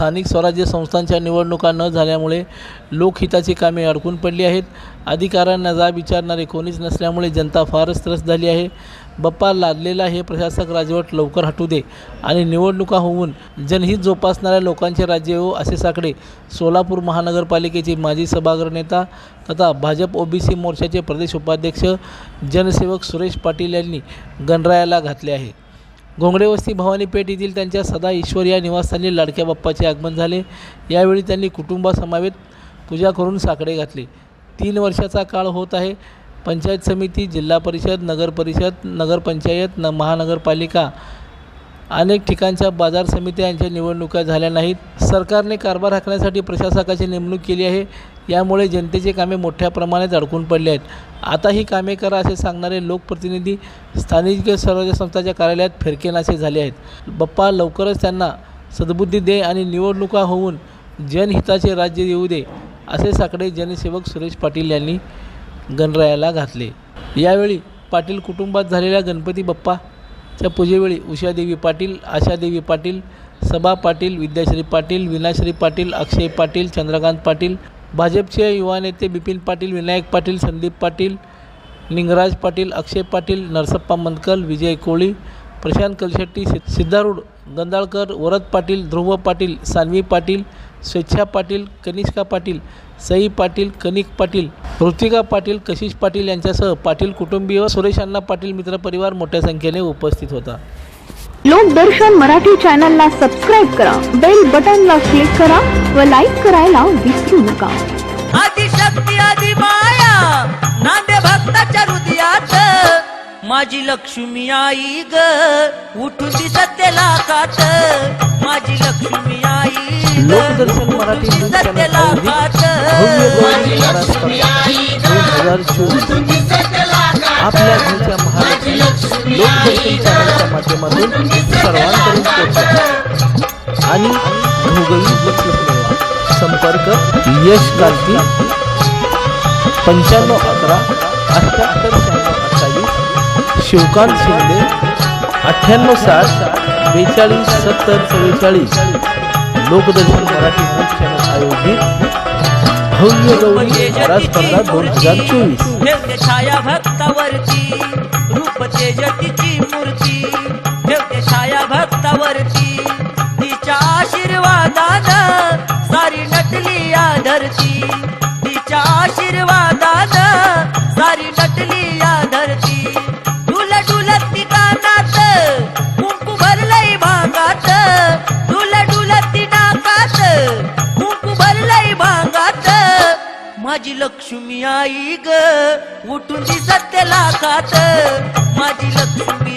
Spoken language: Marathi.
स्थानिक स्वराज्य संस्थांच्या निवडणुका न झाल्यामुळे लोकहिताची कामे अडकून पडली आहेत. अधिकाऱ्यांना जाब विचारणारे कोणीच नसल्यामुळे जनता फारच त्रस्त झाली आहे. बप्पा लादलेला हे प्रशासक राजवट लवकर हटू दे आणि निवडणुका होऊन जनहित जोपासणाऱ्या लोकांचे राज्य येऊ असे साकडे सोलापूर महानगरपालिकेचे माजी सभागृह नेता तथा भाजप ओबीसी मोर्चाचे प्रदेश उपाध्यक्ष जनसेवक सुरेश पाटील यांनी गणरायाला घातले आहे. घोंगडेवस्ती भवानीपेठ भवानी पेठ येथील त्यांच्या सदा ईश्वर या निवासस्थानी लाडक्या बाप्पाचे आगमन झाले. यावेळी त्यांनी कुटुंबासमवेत पूजा करून साकडे घातले. तीन वर्षाचा काळ होत आहे. पंचायत समिती जिल्हा परिषद नगर परिषद नगरपंचायत न महानगरपालिका अनेक ठिकाणच्या बाजार समित्या यांच्या निवडणुका झाल्या नाहीत. सरकारने कारभार हाकण्यासाठी प्रशासकाची नेमणूक केली आहे. यामुळे जनतेचे कामे मोठ्या प्रमाणात अडकून पडले आहेत. आता ही कामे करा असे सांगणारे लोकप्रतिनिधी स्थानिक स्वराज्य संस्थाच्या कार्यालयात फिरकेनासे झाले आहेत. बप्पा लवकरच त्यांना सद्बुद्धी दे आणि निवडणुका होऊन जनहिताचे राज्य येऊ दे असे साकडे जनसेवक सुरेश पाटील यांनी गणरायाला घातले. यावेळी पाटील कुटुंबात झालेल्या गणपती बाप्पाच्या पूजेवेळी उषादेवी पाटील आशादेवी पाटील सभा पाटील विद्याश्री पाटील विनाश्री पाटील अक्षय पाटील चंद्रकांत पाटील भाजपचे युवा नेते बिपिन पाटील विनायक पाटील संदीप पाटील लिंगराज पाटील अक्षय पाटील नरसप्पा मनकल विजय कोळी प्रशांत कलशेट्टी सिद्धारूढ गंदाळकर वरद पाटील ध्रुव पाटील सान्वी पाटील स्वेच्छा पाटील कनिष्का पाटील सई पाटील कनिक पाटील ऋतिका पाटील कशिश पाटील यांच्यासह पाटील कुटुंबीय व सुरेश अण्णा पाटील मित्रपरिवार मोठ्या संख्येने उपस्थित होता. लोकदर्शन मराठी चॅनलला सबस्क्राईब करा बेल बटनला क्लिक करा व लाईक करायला विसरू नका. आदिशक्ती आदि माया नांदे भक्ताच्या हृदयात. माझी लक्ष्मी आई ग उठून ती सत्य लाखात. माझी लक्ष्मी आई ग लोकदर्शन मराठी उठून सत्य लाखात. गौरी महाराज स्पर्धा दोन हजार चोवीस. आपल्या लोकदर्शन चॅनलच्या पोहोचवा आणि संपर्क यश कार्तिक पंच्याण्णव अकरा अठ्ठ्याहत्तर शहाण्णव अठ्ठावीस शिवकांत शिंदे अठ्ठ्याण्णव सात बेचाळीस सत्तर चव्वेचाळीस. लोकदर्शन मराठी न्यूज चॅनल आयोजित भव्य गौरी स्पर्धा दोन हजार चोवीस. छाया भक्तावरती रूप तेजतीची मूर्ती ठेवते छाया भक्तावरती तिच्या आशीर्वादानं सारी नटली या धरती तिच्या आशीर्वादानं माझी लक्ष्मी आई ग उठून दिसत सत्य लाखात माझी लक्ष्मी